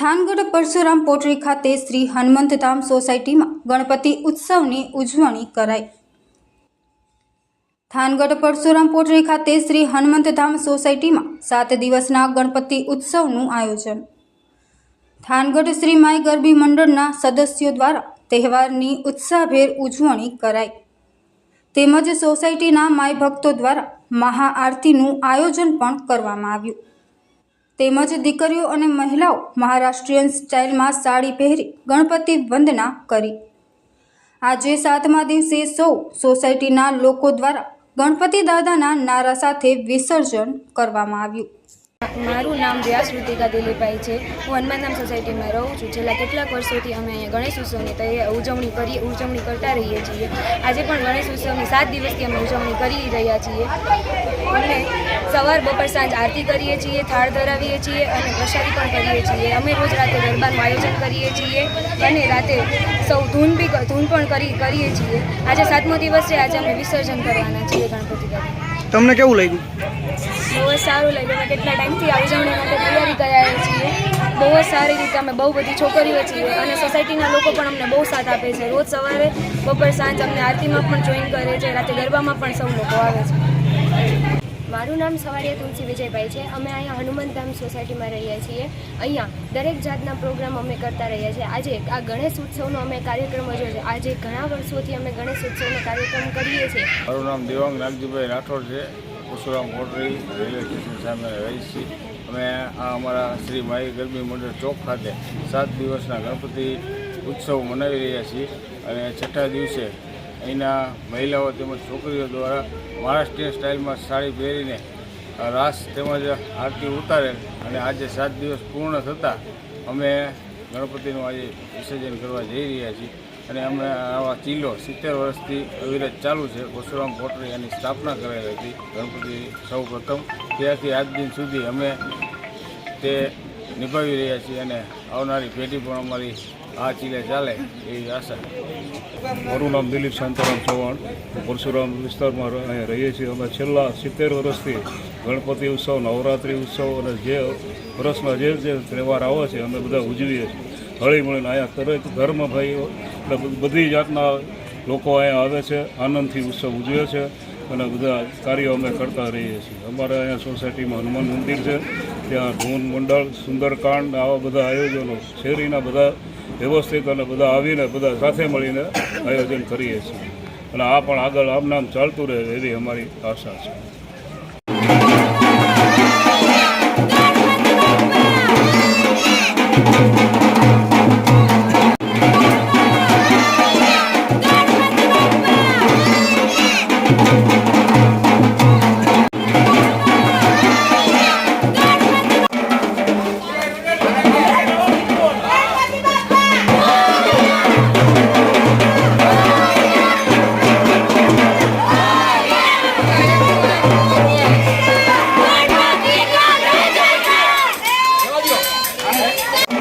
Thangadh Parshuram pottery ખાતે શ્રી હનુમંતધામ સોસાયટીમાં ગણપતિ ઉત્સવની ઉજવણી કરાઈ. થાનગઢ પરશુરામ પોટરી ખાતે શ્રી હનુમંતધામ સોસાયટીમાં સાત દિવસના ગણપતિ ઉત્સવનું આયોજન. થાનગઢ શ્રી માય ગરબી મંડળના સદસ્યો દ્વારા તહેવારની ઉત્સાહભેર ઉજવણી કરાઈ. તેમજ સોસાયટીના માય ભક્તો દ્વારા મહાઆરતીનું આયોજન પણ કરવામાં આવ્યું. તેમજ દીકરીઓ અને મહિલાઓ મહારાષ્ટ્રીયન સ્ટાઇલમાં સાડી પહેરી ગણપતિ વંદના કરી. આજે સાતમા દિવસે સૌ સોસાયટીના લોકો દ્વારા ગણપતિ દાદાના નારા સાથે વિસર્જન કરવામાં આવ્યું. મારું નામ વ્યાસ ઋતિકા દિલીપભાઈ છે. હું હનુમાનધામ સોસાયટીમાં રહું છું. છેલ્લા કેટલાક વર્ષોથી અમે અહીંયા ગણેશ ઉત્સવની તૈયાર ઉજવણી કરીએ ઉજવણી કરતા રહીએ છીએ. આજે પણ ગણેશ ઉત્સવની સાત દિવસથી અમે ઉજવણી કરી રહ્યા છીએ. અમે સવાર, બપોર, સાંજ આરતી કરીએ છીએ, થાળ ધરાવીએ છીએ અને પ્રસાદી પણ કરીએ છીએ. અમે રોજ રાતે ગરબાનું આયોજન કરીએ છીએ અને રાતે સૌ ધૂન બી ધૂન પણ કરી, કરીએ છીએ. આજે સાતમો દિવસ છે. આજે અમે વિસર્જન કરવાના છીએ ગણપતિ તમને કેવું લાગ્યું? બહુ જ સારું લાગ્યું. અમે કેટલા ટાઈમથી આ ઉજવણી માટે તૈયારી કરાયા છીએ. બહુ જ સારી રીતે અમે બહુ બધી છોકરીઓ છીએ અને સોસાયટીના લોકો પણ અમને બહુ સાથ આપે છે. રોજ સવારે, બપોર સાંજ અમને આરતીમાં પણ જોઈન કરે છે. રાતે ગરબામાં પણ સૌ લોકો આવે છે. મારું નામ સવાડિયા તુલસી વિજયભાઈ છે. અમે અહીંયા હનુમંતધામ સોસાયટીમાં રહીએ છીએ. અહીંયા દરેક જાતના પ્રોગ્રામ અમે કરતા રહીએ છીએ. આજે આ ગણેશ ઉત્સવનો અમે કાર્યક્રમ ઉજવ્યો છે. આજે ઘણા વર્ષોથી અમે ગણેશ ઉત્સવનો કાર્યક્રમ કરીએ છીએ. મારું નામ દેવાંગ નાગજીભાઈ રાઠોડ છે. પુસુરામ મોટરી રેલવે સ્ટેશન સામે રહી છીએ. અમે આ અમારા શ્રી માઈ ગરબી મંડળ ચોક ખાતે સાત દિવસના ગણપતિ ઉત્સવ મનાવી રહ્યા છીએ. અને છઠ્ઠા દિવસે અહીંના મહિલાઓ તેમજ છોકરીઓ દ્વારા મહારાષ્ટ્રીયન સ્ટાઇલમાં સાડી પહેરીને રાસ તેમજ આરતી ઉતારે અને આજે સાત દિવસ પૂર્ણ થતાં અમે ગણપતિનું આજે વિસર્જન કરવા જઈ રહ્યા છીએ. અને અમે આવા ચીલો સિત્તેર વર્ષથી અવિરત ચાલુ છે. પરશુરામ કોટરી એની સ્થાપના કરેલી હતી. ગણપતિ સૌ પ્રથમ. ત્યારથી આજ દિન સુધી અમે તે નિભાવી રહ્યા છીએ અને આવનારી પેઢી પણ અમારી આ ચીલે ચાલે એવી આશા. મારું નામ દિલીપ શાંતારામ ચૌહાણ. પરશુરામ વિસ્તારમાં અહીંયા રહીએ છીએ. અમે છેલ્લા સિત્તેર વર્ષથી ગણપતિ ઉત્સવ, નવરાત્રિ ઉત્સવ અને જે વર્ષના જે જે તહેવાર આવે છે, અમે બધા ઉજવીએ છીએ. હળી મળીને અહીંયા દરેક ધર્મ ભાઈઓ, એટલે બધી જાતના લોકો અહીંયા આવે છે, આનંદથી ઉત્સવ ઉજવે છે અને બધા કાર્યો અમે કરતા રહીએ છીએ. અમારે અહીંયા સોસાયટીમાં હનુમાન મંદિર છે. ત્યાં ધૂન મંડળ, સુંદરકાંડ, આવા બધા આયોજનો શેરીના બધા વ્યવસ્થિત અને બધા આવીને બધા સાથે મળીને આયોજન કરીએ છીએ. અને આ પણ આગળ આમ નામ ચાલતું રહે એવી અમારી આશા છે.